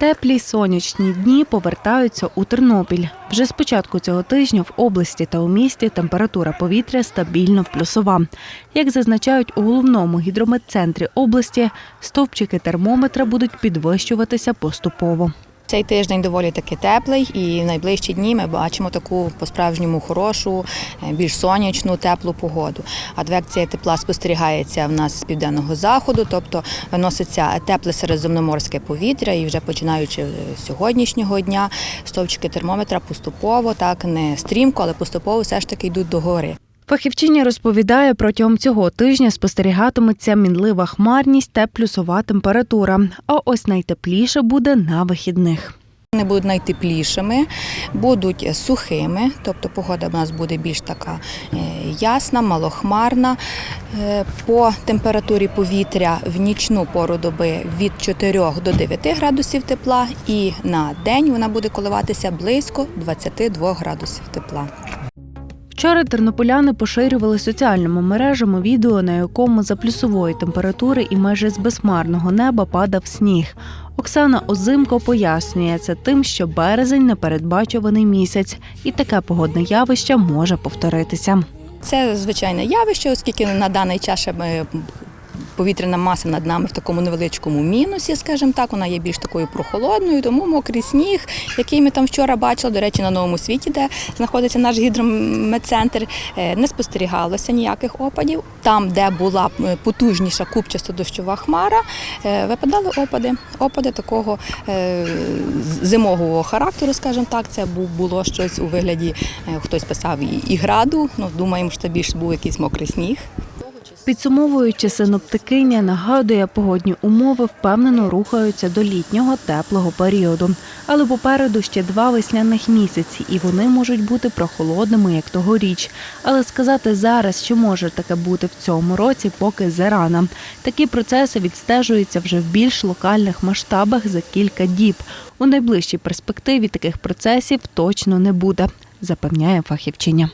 Теплі сонячні дні повертаються у Тернопіль. Вже з початку цього тижня в області та у місті температура повітря стабільно плюсова. Як зазначають у головному гідрометцентрі області, стовпчики термометра будуть підвищуватися поступово. Цей тиждень доволі таки теплий, і в найближчі дні ми бачимо таку по-справжньому хорошу, е, більш сонячну, теплу погоду. Адвекція тепла спостерігається в нас з південного заходу, тобто виноситься тепле середземноморське повітря, і вже починаючи з сьогоднішнього дня стовпчики термометра поступово, так не стрімко, але поступово все ж таки йдуть до гори. Фахівчиня розповідає, протягом цього тижня спостерігатиметься мінлива хмарність та плюсова температура. А ось найтепліше буде на вихідних. Вони будуть найтеплішими, будуть сухими, тобто погода в нас буде більш така е, ясна, малохмарна. Е, По температурі повітря в нічну пору доби від 4 до 9 градусів тепла, і на день вона буде коливатися близько 22 градусів тепла. Вчора тернополяни поширювали соціальними мережами відео, на якому за плюсової температури і майже з безмарного неба падав сніг. Оксана Озимко пояснює це тим, що березень непередбачуваний місяць, і таке погодне явище може повторитися. Це звичайне явище, оскільки на даний час ми повітряна маса над нами в такому невеличкому мінусі, скажімо так, вона є більш такою прохолодною, тому мокрий сніг, який ми там вчора бачили, до речі, на новому світі, де знаходиться наш гідрометцентр, е, не спостерігалося ніяких опадів. Там, де була е, потужніша купчасто дощова хмара, е, випадали опади. Опади такого зимового характеру, скажімо так, це було щось у вигляді, хтось писав і, граду. Ну, думаємо, що це більше був якийсь мокрий сніг. Підсумовуючи, синоптикиня нагадує, погодні умови впевнено рухаються до літнього теплого періоду. Але попереду ще два весняних місяці, і вони можуть бути прохолодними, як тогоріч. Але сказати зараз, чи може таке бути в цьому році, поки зарано. Такі процеси відстежуються вже в більш локальних масштабах за кілька діб. У найближчій перспективі таких процесів точно не буде, запевняє фахівчиня.